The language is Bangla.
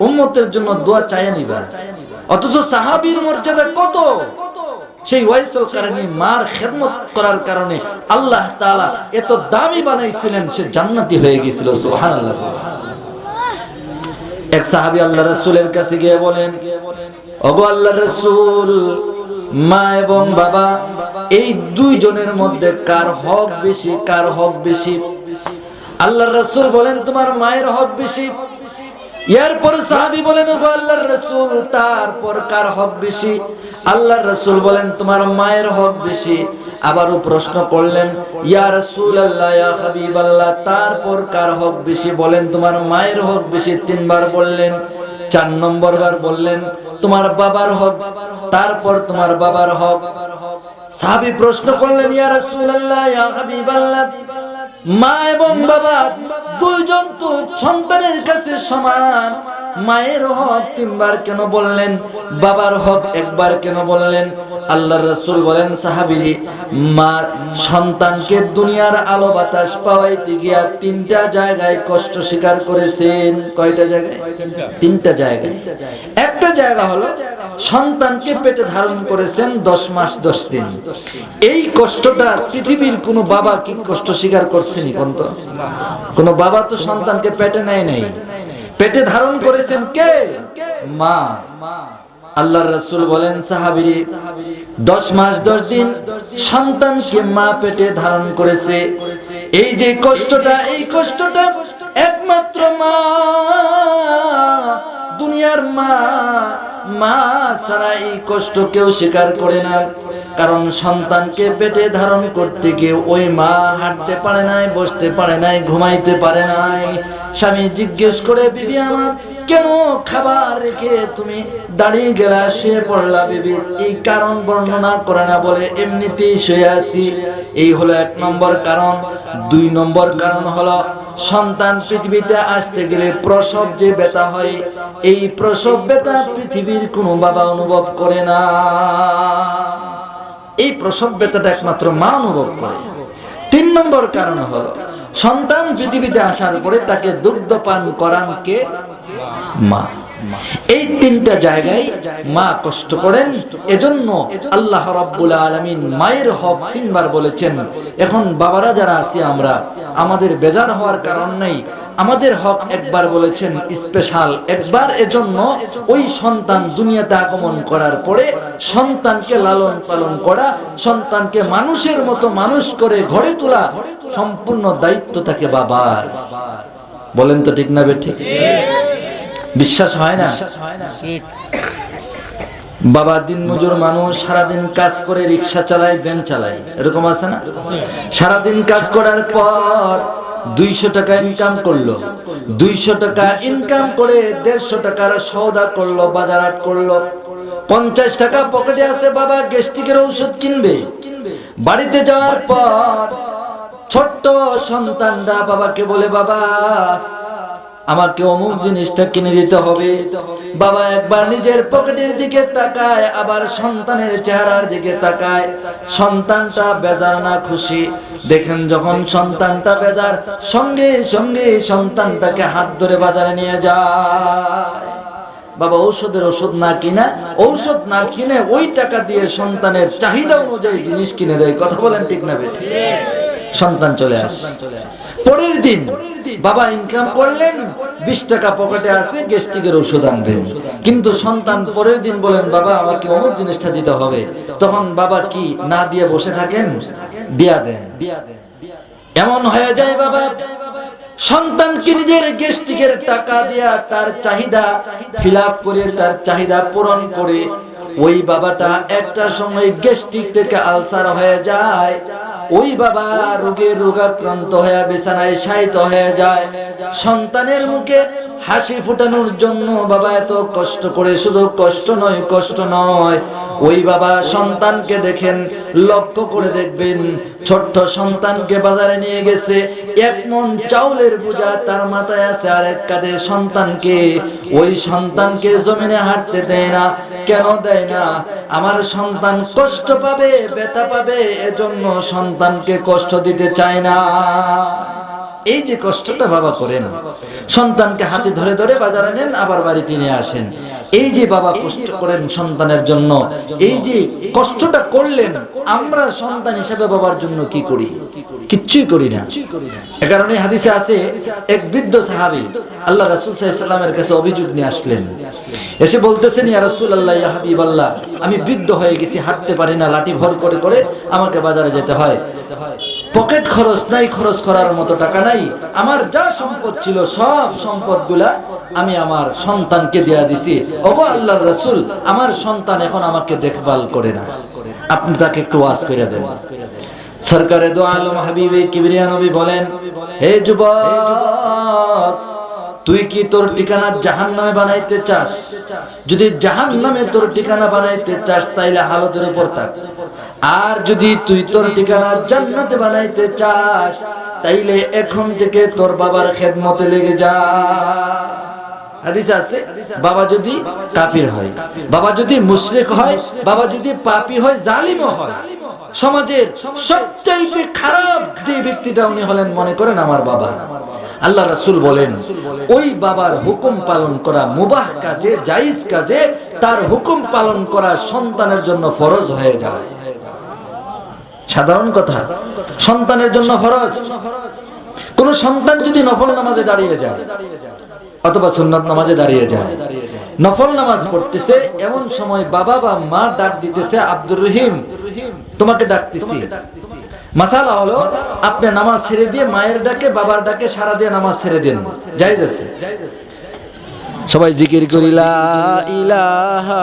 উম্মতের জন্য দোয়া চায় নিবা। অথচ সাহাবীর মর্যাদা কত? সেই ওয়াইসুল কারণে মার খেদমত করার কারণে আল্লাহ তাআলা এত দামি বানাইছিলেন, সে জান্নাতি হয়ে গিয়েছিল সুবহানাল্লাহ। এক সাহাবী আল্লাহ রাসূলের কাছে গিয়ে বলেন, ওগো আল্লাহ রাসূল, মা এবং বাবা, এই দুইজনের মধ্যে কার হক বেশি, কার হক বেশি? আল্লাহ রাসূল বলেন, তোমার মায়ের হক বেশি। এরপর সাহাবী বলেন আল্লাহর রাসূল, তারপর কার হক বেশি? আল্লাহর রাসূল বলেন, তোমার মায়ের হক বেশি। আবারও প্রশ্ন করলেন, ইয়া রাসূলুল্লাহ, ইয়া হাবিবাল্লাহ, তারপর কার হক বেশি? বলেন, তোমার মায়ের হক বেশি। তিনবার বললেন, চার নম্বর বার বললেন, তোমার বাবার হক। তারপর তোমার বাবার হক। সাহাবী প্রশ্ন করলেন, ইয়া রাসূলুল্লাহ, ইয়া হাবিবাল্লাহ মা এবং বাবা দুইজন তো সন্তানের কাছে সমান। মায়ের হক তিনবার কেন বললেন? বাবার হক একবার কেন বললেন? আল্লাহ রসুল বলেন, সাহাবিরি, মা সন্তানকে দুনিয়ার আলো বাতাস পাওয়াইতে গিয়া তিনটা জায়গায় কষ্ট স্বীকার করেছেন। কয়টা জায়গায়? তিনটা জায়গায়। একটা জায়গা হলো, সন্তানকে পেটে ধারণ করেছেন দশ মাস, দশ দিন। এই কষ্টটা পৃথিবীর কোনো বাবা কি কষ্ট স্বীকার করছেনি কোন তো কোনো বাবা তো সন্তানকে পেটে নেয় নাই। পেটে ধারণ করেছেন কে? মা। আল্লাহর রাসূল বলেন, সাহাবীরে, দশ মাস, দশ দিন সন্তানকে মা পেটে ধারণ করেছে। এই যে কষ্টটা, এই কষ্টটা একমাত্র মা। দুনিয়ার মা মা ছাড়া এই কষ্ট কেউ স্বীকার করে না। কারণ সন্তানকে পেটে ধারণ করতে গিয়ে ওই মা হাঁটতে পারে নাই, বসতে পারে নাই, ঘুমাইতে পারে নাই। স্বামী জিজ্ঞেস করে, বিবি আমার কেন খাবার রেখে তুমি দাঁড়িয়ে গেলা? শুয়ে পড়লা বিবি, এই কারণ বর্ণনা করে না বলে এমনিতেই শুয়ে আছি। এই হলো এক নম্বর কারণ। দুই নম্বর কারণ হলো, সন্তান পৃথিবীতে আসতে গেলে প্রসব যে ব্যথা হয়, এই প্রসব ব্যথা পৃথিবীর কোনো বাবা অনুভব করে না। এই প্রসব ব্যথাটা একমাত্র মা অনুভব করে। তিন নম্বর কারণ হলো সন্তান পৃথিবীতে আসার পরে তাকে দুগ্ধ পান করান কে? মা। এই তিনটা জায়গায় মা কষ্ট করেন। এজন্য আল্লাহ রাব্বুল আলামিন মায়ের হক তিনবার বলেছেন, এখন বাবারা যারা আছি আমরা, আমাদের বেজার হওয়ার কারণ নেই। আমাদের হক একবার বলেছেন স্পেশাল। একবার এজন্য ওই সন্তান দুনিয়াতে আগমন করার পরে সন্তানকে লালন পালন করা, সন্তানকে মানুষের মতো মানুষ করে ঘরে তোলা সম্পূর্ণ দায়িত্ব থাকে বাবার। বলেন তো ঠিক না ঠিক বিশ্বাস হয় না? বাবা দিন মজুর মানুষ, সারাদিন কাজ করে রিক্সা চালায়, ভ্যান চালায়, এরকম আছে না? সারাদিন কাজ করার পর দুইশো টাকা ইনকাম করল। দুইশো টাকা ইনকাম করে দেড়শো টাকার সৌদা করল বাজার হাট করল। পঞ্চাশ টাকা পকেটে আছে, বাবা গেস্টিকের ঔষধ কিনবে। বাড়িতে যাওয়ার পর ছোট্ট সন্তানরা বাবাকে বলে, বাবা আমাকে অমুক জিনিসটা কিনে দিতে হবে। বাবা একবার নিজের পকেটের দিকে তাকায়, আবার সন্তানের চেহারার দিকে তাকায়। সন্তানটা বেজার না খুশি। দেখেন যখন সন্তানটা বেজার, সঙ্গে সঙ্গে সন্তানটাকে হাত ধরে বাজারে নিয়ে যায়। বাবা ঔষধের ওষুধ না কিনা, ঔষধ না কিনে ওই টাকা দিয়ে সন্তানের চাহিদা অনুযায়ী জিনিস কিনে দেয়। কথা বলেন ঠিক না বেটি সন্তান চলে আসে। পরের দিন বাবা ইনকাম করলেন, বিশ টাকা পকেটে আছে, গ্যাস্ট্রিকের ওষুধ আনবেন। কিন্তু সন্তান পরের দিন বলেন, বাবা, আমাকে অমুক জিনিসটা দিতে হবে। তখন বাবা কি না দিয়ে বসে থাকেন? দিয়া দেন। এমন হয়ে যায় বাবা সন্তানকে নিজের গেস্টিকের টাকা দিয়া তার চাহিদা ফিল করে, তার চাহিদা পূরণ করে, ওই বাবাটা একটা সময় গেস্টিক থেকে আলসার হয়ে যায়। ওই বাবা রোগে রোগাক্রান্ত হয়ে বিছানায় শায়িত হয়ে যায়। সন্তানের মুখে হাসি ফুটানোর জন্য বাবা এত কষ্ট করে, শুধু কষ্ট নয় কষ্ট নয়। ওই বাবা সন্তানকে দেখেন, লক্ষ্য করে দেখবেন, ছোট্ট সন্তানকে বাজারে নিয়ে গেছে। এক মন চাউলের বোঝা তার মাথায় আছে আর এক কাঁধে সন্তানকে। ওই সন্তানকে জমিনে হাঁটতে দেয় না। কেন দেয় না? আমার সন্তান কষ্ট পাবে, ব্যথা পাবে, এজন্য সন্তানকে কষ্ট দিতে চায় না। এই যে কষ্টটা বাবা করেন, সন্তানকে হাতে ধরে ধরে বাজারে নেন, আবার বাড়িতে নিয়ে আসেন। এই যে বাবা কষ্ট করেন সন্তানের জন্য, এই যে কষ্টটা করলেন, আমরা সন্তান হিসেবে বাবার জন্য কি করি? কিচ্ছুই করি না। এ কারণে হাদিসে আছে, এক বৃদ্ধ সাহাবী, আল্লাহ রাসূল আলাইহি কাছে অভিযোগ নিয়ে আসলেন। এসে বলতেছেন, ইয়া রাসূলুল্লাহ, ইয়া হাবিবাল্লাহ, আমি বৃদ্ধ হয়ে গেছি, হাঁটতে পারি না, লাঠি ভর করে করে আমাকে বাজারে যেতে হয়। পকেট খরচ নাই, খরচ করার মতো টাকা নাই। আমার যা সম্পদ ছিল, সব সম্পদগুলা আমি আমার সন্তানকে দেয়া দিছি। ওগো আল্লাহর রাসূল, আমার সন্তান এখন আমাকে দেখভাল করে না। আপনি তাকে একটু ওয়াজ করে দেন। সরকারে দো আলম হাবিবে কিবরিয়া নবী বলেন, হে যুবক তুই কি তোর ঠিকানা জাহান নামে বানাইতে চাস? যদি জাহান নামে তোর ঠিকানা বানাইতে চাস, তাইলে হালতের উপর থাক। আর যদি তুই তোর ঠিকানা জান্নাতে বানাইতে চাস, তাইলে এখন থেকে তোর বাবার খেদমতে লেগে যা। হাদিস আছে? বাবা যদি কাফির হয়, বাবা যদি মুশরিক হয়, বাবা যদি পাপি হয়, জালিমও হয়। সমাজের সবচাইতে খারাপ যে ব্যক্তিটা উনি হলেন, মনে করেন আমার বাবা। আল্লাহ রাসুল বলেন, ওই বাবার হুকুম পালন করা মুবাহ কাজে, জায়েজ কাজে, তার হুকুম পালন করা সন্তানের জন্য ফরজ হয়ে যায়। সাধারণ কথা, সন্তানের জন্য ফরজ। কোন সন্তান যদি নফল নামাজে দাঁড়িয়ে যায়, অথবা সুন্নত নামাজে দাঁড়িয়ে যায় নফল নামাজ পড়তেছে এমন সময় বাবা বা মা ডাক দিতেছে আব্দুর রহিম তোমাকে ডাকতেছি। মাসালা হলো আপনি নামাজ ছেড়ে দিয়ে মায়ের ডাকে বাবার ডাকে সারা দিয়ে নামাজ ছেড়ে দিন। যাই যাচ্ছে সবাই জিকির করিলা ইলাহা